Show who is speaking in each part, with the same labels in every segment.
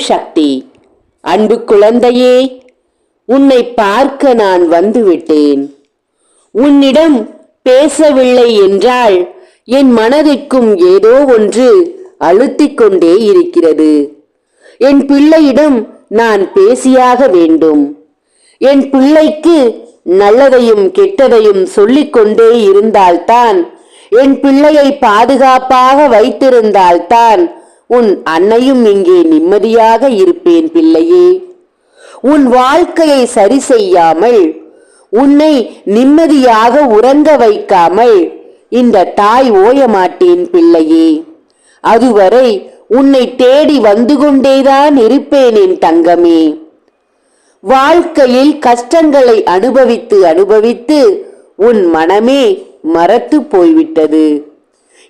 Speaker 1: சக்தி. அன்பு குழந்தையே உன்னை பார்க்க நான் வந்துவிட்டேன். உன்னிடம் பேசவில்லை என்றால் என் மனதிற்கும் ஏதோ ஒன்று அழுத்திக் கொண்டே இருக்கிறது. என் பிள்ளையிடம் நான் பேசியாக வேண்டும். என் பிள்ளைக்கு நல்லதையும் கெட்டதையும் சொல்லிக்கொண்டே இருந்தால்தான் என் பிள்ளையை பாதுகாப்பாக வைத்திருந்தால்தான் உன் அன்னையும் இங்கே நிம்மதியாக இருப்பேன் பிள்ளையே. உன் வாழ்க்கையை சரி செய்யாமல் உன்னை நிம்மதியாக உறங்க வைக்காமல் இந்த தாய் ஓய மாட்டேன் பிள்ளையே. அதுவரை உன்னை தேடி வந்து கொண்டேதான் இருப்பேன் என் தங்கமே. வாழ்க்கையில் கஷ்டங்களை அனுபவித்து அனுபவித்து உன் மனமே மறத்து போய்விட்டது.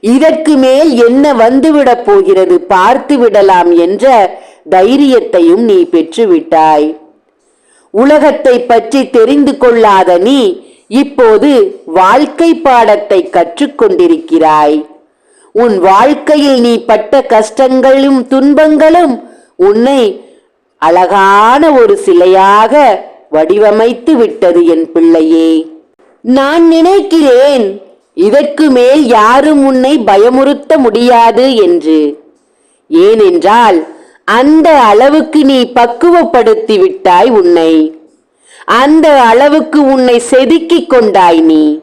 Speaker 1: இதற்கு மேல் என்ன வந்துவிடப் போகிறது? பார்த்து விடலாம் என்ற தைரியத்தையும் நீ பெற்றுவிட்டாய். உலகத்தை பற்றி தெரிந்து கொள்ளாத நீ இப்போது வாழ்க்கை பாடத்தை கற்றுக்கொண்டிருக்கிறாய். உன் வாழ்க்கையில் நீ பட்ட கஷ்டங்களும் துன்பங்களும் உன்னை அழகான ஒரு சிலையாக வடிவமைத்து விட்டது என் பிள்ளையே. நான் நினைக்கிறேன் இதற்கு மேல் யாரும் உன்னை பயமுறுத்த முடியாது என்று. ஏனென்றால் அந்த அளவுக்கு நீ பக்குவப்படுத்தி விட்டாய் உன்னை. அந்த அளவுக்கு உன்னை செதுக்கிக் கொண்டாய் நீ.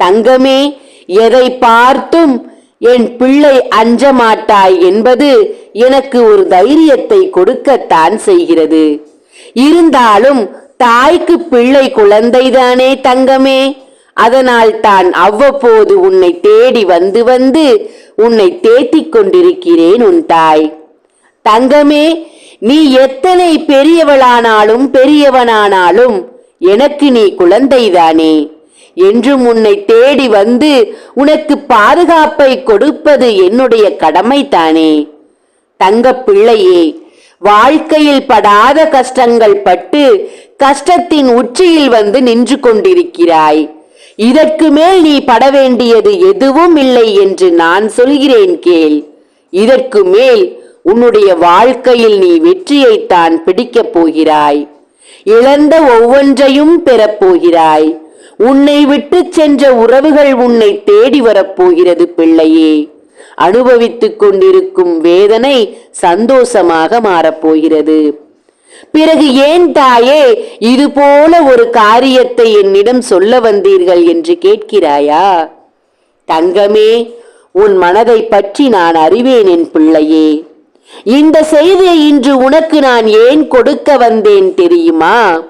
Speaker 1: தங்கமே எதை பார்த்தும் என் பிள்ளை அஞ்ச மாட்டாய் என்பது எனக்கு ஒரு தைரியத்தை கொடுக்கத்தான் செய்கிறது. இருந்தாலும் தாய்க்கு பிள்ளை குழந்தைதானே தங்கமே. அதனால் தான் அவ்வப்போது உன்னை தேடி வந்து வந்து உன்னை தேத்திக் கொண்டிருக்கிறேன் உன் தாய். தங்கமே நீ எத்தனை பெரியவளானாலும் பெரியவனானாலும் எனக்கு நீ குழந்தைதானே. என்றும் உன்னை தேடி வந்து உனக்கு பாதுகாப்பை கொடுப்பது என்னுடைய கடமைதானே. தங்க பிள்ளையே வாழ்க்கையில் படாத கஷ்டங்கள் பட்டு கஷ்டத்தின் உச்சியில் வந்து நின்று கொண்டிருக்கிறாய். இதற்கு மேல் நீ பட வேண்டியது எதுவும் இல்லை என்று நான் சொல்கிறேன் கேள். இதற்கு மேல் உன்னுடைய வாழ்க்கையில் நீ வெற்றியைத்தான் பிடிக்கப் போகிறாய். இழந்த ஒவ்வொன்றையும் பெறப்போகிறாய் உன்னை விட்டு சென்ற உறவுகள் உன்னை தேடி வரப்போகிறது பிள்ளையே. அனுபவித்துக் கொண்டிருக்கும் வேதனை சந்தோஷமாக மாறப்போகிறது பிறகு ஏன் தாயே இது போல ஒரு காரியத்தை என்னிடம் சொல்ல வந்தீர்கள் என்று கேட்கிறாயா? தங்கமே உன் மனதை பற்றி நான் அறிவேன் என் பிள்ளையே. இந்த செய்தியை இன்று உனக்கு நான் ஏன் கொடுக்க வந்தேன் தெரியுமா?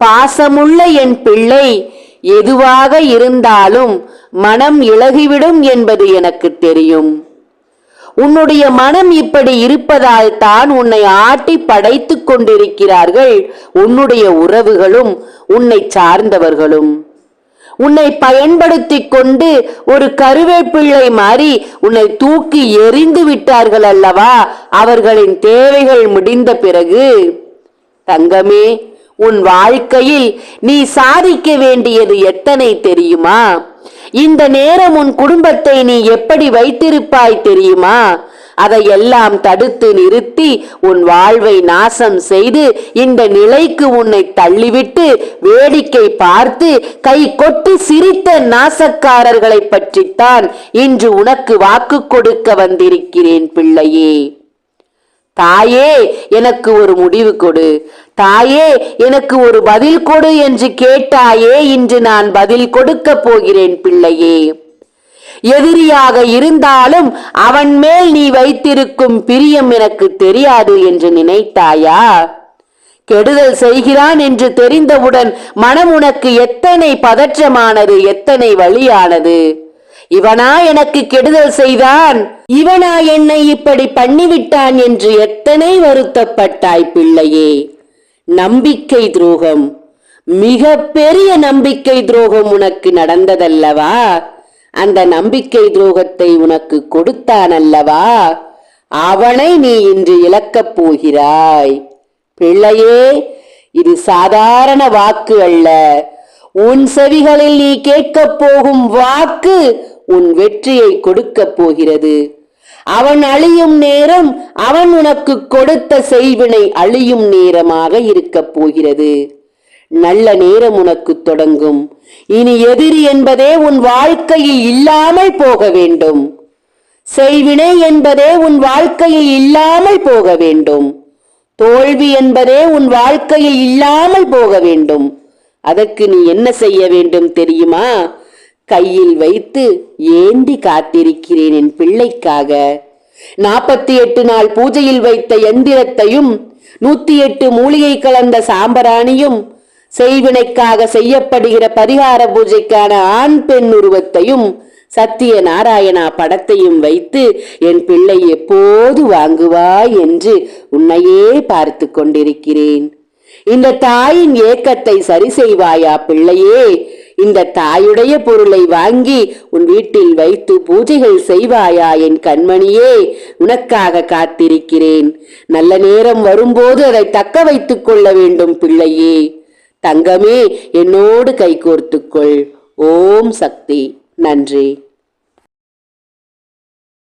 Speaker 1: பாசமுள்ள என் பிள்ளை எதுவாக இருந்தாலும் மனம் இழகிவிடும் என்பது எனக்கு தெரியும். உன்னுடைய மனம் இப்படி இருப்பதால் தான் உன்னை ஆட்டி படைத்துக் கொண்டிருக்கிறார்கள். உன்னுடைய உறவுகளும் உன்னை சார்ந்தவர்களும். உன்னை பயன்படுத்திக் கொண்டு ஒரு கருவேப்பிள்ளை மாறி உன்னை தூக்கி எறிந்து விட்டார்கள் அல்லவா? அவர்களின் தேவைகள் முடிந்த பிறகு. தங்கமே உன் வாழ்க்கையில் நீ சாதிக்க வேண்டியது எத்தனை தெரியுமா? இந்த நேரம் உன் குடும்பத்தை நீ எப்படி வைத்திருப்பாய் தெரியுமா? அதையெல்லாம் தடுத்து நிறுத்தி உன் வாழ்வை நாசம் செய்து இந்த நிலைக்கு உன்னை தள்ளிவிட்டு வேடிக்கை பார்த்து கை கொட்டி சிரித்த நாசக்காரர்களை பற்றித்தான் இன்று உனக்கு வாக்கு கொடுக்க வந்திருக்கிறேன் பிள்ளையே. தாயே எனக்கு ஒரு முடிவு கொடு. தாயே எனக்கு ஒரு பதில் கொடு என்று கேட்டாயே இன்று நான் பதில் கொடுக்க போகிறேன் பிள்ளையே. எதிரியாக இருந்தாலும் அவன் மேல் நீ வைத்திருக்கும் பிரியம் எனக்கு தெரியாது என்று நினைத்தாயா? கெடுதல் செய்கிறான் என்று தெரிந்தவுடன் மனம் உனக்கு எத்தனை பதற்றமானது எத்தனை வழியானது இவனா எனக்கு கெடுதல் செய்தான். இவனா என்னை இப்படி பண்ணிவிட்டான் என்று எத்தனை வருத்தப்பட்டாய் பிள்ளையே. நம்பிக்கை துரோகம். மிக பெரிய நம்பிக்கை துரோகம் உனக்கு நடந்ததல்லவா? அந்த நம்பிக்கை துரோகத்தை உனக்கு கொடுத்தான் அல்லவா அவனை நீ இன்று இழக்கப் போகிறாய். பிள்ளையே இது சாதாரண வாக்கு அல்ல. உன் செவிகளில் நீ கேட்கப் போகும் வாக்கு உன் வெற்றியை கொடுக்கப் போகிறது. அவன் அழியும் நேரம் அவன் உனக்கு கொடுத்த செய்வினை அழியும் நேரமாக இருக்கப் போகிறது. நல்ல நேரம் உனக்கு தொடங்கும். இனி எதிரி என்பதே உன் வாழ்க்கையில் இல்லாமல் போக வேண்டும். செய்வினை என்பதே உன் வாழ்க்கையில் இல்லாமல் போக வேண்டும். தோல்வி என்பதே உன் வாழ்க்கையில் இல்லாமல் போக வேண்டும். அதற்கு நீ என்ன செய்ய வேண்டும் தெரியுமா? கையில் வைத்து ஏந்தி காத்திருக்கிறேன் என் பிள்ளைக்காக. நாற்பத்தி எட்டு நாள் பூஜையில் வைத்த எந்திரத்தையும் நூத்தி எட்டு மூலிகை கலந்த சாம்பராணியும் செய்வினைக்காக செய்யப்படுகிற பரிகார பூஜைக்கான ஆண் பெண் உருவத்தையும் சத்திய நாராயணா படத்தையும் வைத்து என் பிள்ளை எப்போது வாங்குவாய் என்று உன்னையே பார்த்து கொண்டிருக்கிறேன். இந்த தாயின் ஏக்கத்தை சரி செய்வாயா பிள்ளையே? இந்த தாயுடைய பொருளை வாங்கி உன் வீட்டில் வைத்து பூஜைகள் செய்வாயா என் கண்மணியே? உனக்காக காத்திருக்கிறேன். நல்ல நேரம் வரும்போது அதை தக்க வைத்துக் கொள்ள வேண்டும் பிள்ளையே. தங்கமே என்னோடு கைகோர்த்துக்கொள் ஓம் சக்தி. நன்றி.